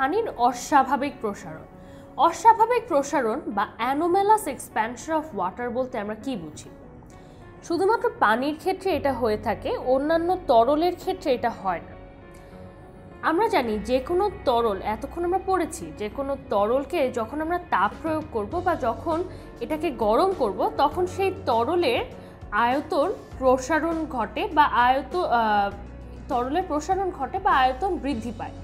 পানির অস্বাভাবিক প্রসারণ। অস্বাভাবিক প্রসারণ বা অ্যানোমেলাস এক্সপ্যানশন অফ ওয়াটার বলতে আমরা কি বুঝি? শুধুমাত্র পানির ক্ষেত্রে এটা হয়ে থাকে, অন্যান্য তরলের ক্ষেত্রে এটা হয় না। আমরা জানি যে কোনো তরল, এতক্ষণ আমরা পড়েছি, যে কোনো তরলকে যখন আমরা তাপ প্রয়োগ করব বা যখন এটাকে গরম করব, তখন সেই তরলের আয়তন প্রসারণ ঘটে বা আয়ত তরলের প্রসারণ ঘটে বা আয়তন বৃদ্ধি পায়।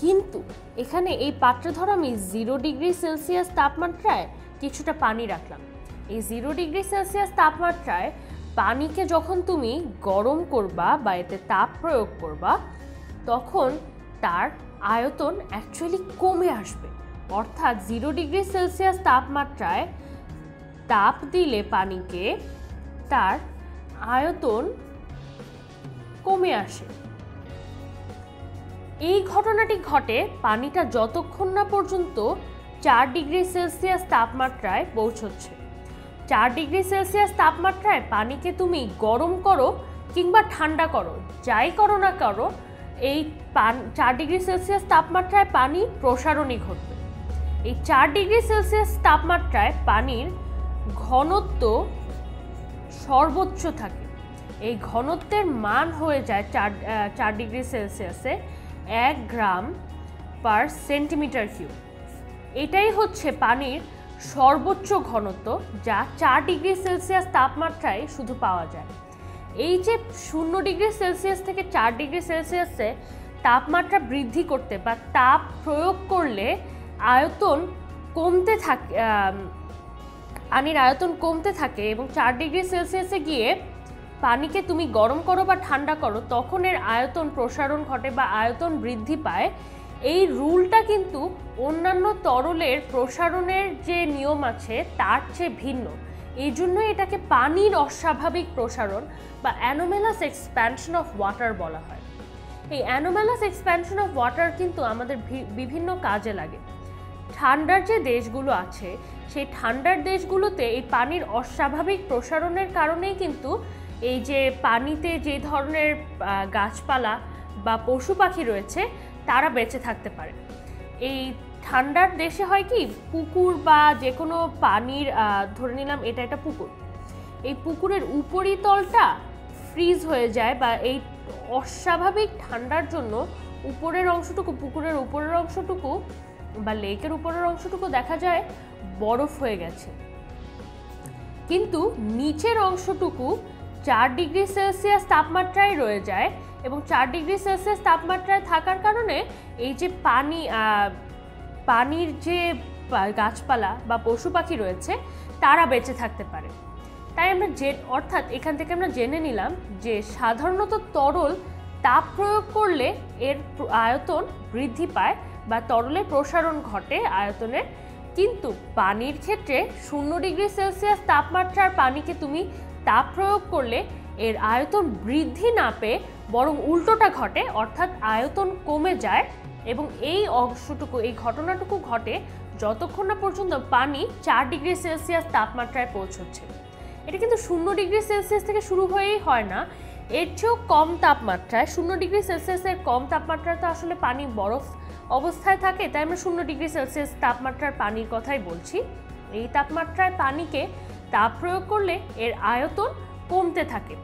কিন্তু এখানে এই পাত্রে ধরো আমি জিরো ডিগ্রি সেলসিয়াস তাপমাত্রায় কিছুটা পানি রাখলাম। এই জিরো ডিগ্রি সেলসিয়াস তাপমাত্রায় পানিকে যখন তুমি গরম করবা বা এতে তাপ প্রয়োগ করবা, তখন তার আয়তন অ্যাকচুয়ালি কমে আসবে। অর্থাৎ জিরো ডিগ্রি সেলসিয়াস তাপমাত্রায় তাপ দিলে পানিকে তার আয়তন কমে আসে। এই ঘটনাটি ঘটে পানিটা যতক্ষণ না পর্যন্ত চার ডিগ্রি সেলসিয়াস তাপমাত্রায় পৌঁছচ্ছে। চার ডিগ্রি সেলসিয়াস তাপমাত্রায় পানিকে তুমি গরম করো কিংবা ঠান্ডা করো, যাই করো না করো, এই পান, চার ডিগ্রি সেলসিয়াস তাপমাত্রায় পানি প্রসারণই ঘটবে। এই চার ডিগ্রি সেলসিয়াস তাপমাত্রায় পানির ঘনত্ব সর্বোচ্চ থাকে। এই ঘনত্বের মান হয়ে যায় চার চার ডিগ্রি সেলসিয়াসে এক গ্রাম পার সেন্টিমিটার কিউব এটাই হচ্ছে পানির সর্বোচ্চ ঘনত্ব, যা চার ডিগ্রি সেলসিয়াস তাপমাত্রায় শুধু পাওয়া যায়। এই যে শূন্য ডিগ্রি সেলসিয়াস থেকে চার ডিগ্রি সেলসিয়াসে তাপমাত্রা বৃদ্ধি করতে বা তাপ প্রয়োগ করলে আয়তন কমতে থাকে পানির আয়তন কমতে থাকে এবং চার ডিগ্রি সেলসিয়াসে গিয়ে পানিকে তুমি গরম করো বা ঠান্ডা করো, তখন এর আয়তন প্রসারণ ঘটে বা আয়তন বৃদ্ধি পায়। এই রুলটা কিন্তু অন্যান্য তরলের প্রসারণের যে নিয়ম আছে, তার চেয়ে ভিন্ন। এই জন্য এটাকে পানির অস্বাভাবিক প্রসারণ বা অ্যানোমেলাস এক্সপ্যানশন অফ ওয়াটার বলা হয়। এই অ্যানোমেলাস এক্সপ্যানশন অফ ওয়াটার কিন্তু আমাদের বিভিন্ন কাজে লাগে। ঠান্ডার যে দেশগুলো আছে, সেই ঠান্ডার দেশগুলোতে এই পানির অস্বাভাবিক প্রসারণের কারণেই কিন্তু এই যে পানিতে যে ধরনের গাছপালা বা পশু পাখি রয়েছে, তারা বেঁচে থাকতে পারে। এই ঠান্ডার দেশে হয় কি, পুকুর বা যে কোনো পানির ধরে নিলাম এটা একটা পুকুর। এই পুকুরের উপরিতলটা ফ্রিজ হয়ে যায় বা এই অস্বাভাবিক ঠান্ডার জন্য উপরের অংশটুকু, পুকুরের উপরের অংশটুকু বা লেকের উপরের অংশটুকু দেখা যায় বরফ হয়ে গেছে। কিন্তু নিচের অংশটুকু চার ডিগ্রি সেলসিয়াস তাপমাত্রায় রয়ে যায় এবং চার ডিগ্রি সেলসিয়াস তাপমাত্রায় থাকার কারণে এই যে পানি পানির যে গাছপালা বা পশু পাখি রয়েছে, তারা বেঁচে থাকতে পারে। তাই আমরা যে অর্থাৎ এখান থেকে আমরা জেনে নিলাম যে সাধারণত তরল তাপ প্রয়োগ করলে এর আয়তন বৃদ্ধি পায় বা তরলের প্রসারণ ঘটে আয়তনের। কিন্তু পানির ক্ষেত্রে শূন্য ডিগ্রি সেলসিয়াস তাপমাত্রার পানিকে তুমি তাপ প্রয়োগ করলে এর আয়তন বৃদ্ধি না পেয়ে বরং উল্টোটা ঘটে, অর্থাৎ আয়তন কমে যায় এবং এই অংশটুকু, এই ঘটনাটুকু ঘটে যতক্ষণ না পর্যন্ত পানি চার ডিগ্রি সেলসিয়াস তাপমাত্রায় পৌঁছচ্ছে। এটা কিন্তু শূন্য ডিগ্রি সেলসিয়াস থেকে শুরু হয়েই হয় না। এর চেয়েও কম তাপমাত্রায়, শূন্য ডিগ্রি সেলসিয়াসের কম তাপমাত্রায় তো আসলে পানি বরফ অবস্থায় থাকে, তাই আমরা শূন্য ডিগ্রি সেলসিয়াস তাপমাত্রার পানির কথাই বলছি। এই তাপমাত্রায় পানিকে তাপ প্রয়োগ করলে এর আয়তন কমতে থাকে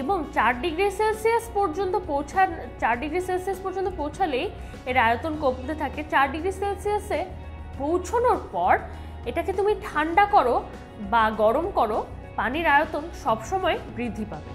এবং চার ডিগ্রি সেলসিয়াস পর্যন্ত পৌঁছান, চার ডিগ্রি সেলসিয়াস পর্যন্ত পৌঁছালেই এর আয়তন কমতে থাকে। চার ডিগ্রি সেলসিয়াসে পৌঁছানোর পর এটাকে তুমি ঠান্ডা করো বা গরম করো, পানির আয়তন সবসময় বৃদ্ধি পাবে।